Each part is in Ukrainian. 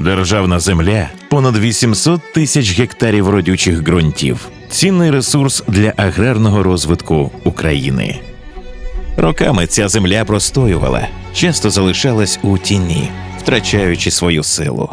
Державна земля понад 800 тисяч гектарів родючих ґрунтів, цінний ресурс для аграрного розвитку України. Роками ця земля простоювала, часто залишалась у тіні, втрачаючи свою силу.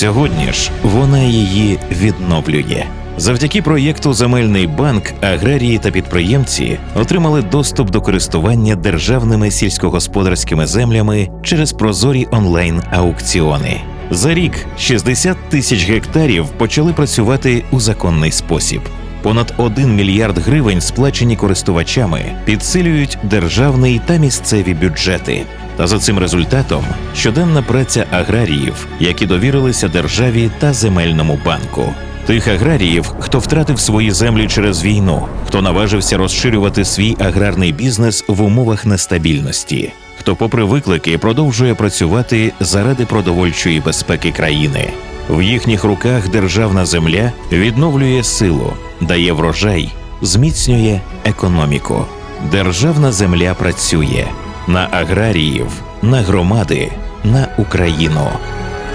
Сьогодні ж вона її відновлює. Завдяки проєкту Земельний банк аграрії та підприємці отримали доступ до користування державними сільськогосподарськими землями через прозорі онлайн аукціони. За рік 60 тисяч гектарів почали працювати у законний спосіб. Понад 1 мільярд гривень, сплачені користувачами, підсилюють державний та місцеві бюджети. Та за цим результатом щоденна праця аграріїв, які довірилися державі та земельному банку. Тих аграріїв, хто втратив свої землі через війну, хто наважився розширювати свій аграрний бізнес в умовах нестабільності, хто, попри виклики, продовжує працювати заради продовольчої безпеки країни. В їхніх руках державна земля відновлює силу, дає врожай, зміцнює економіку. Державна земля працює на аграріїв, на громади, на Україну.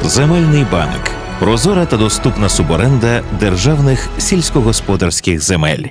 Земельний банк прозора та доступна суборенда державних сільськогосподарських земель.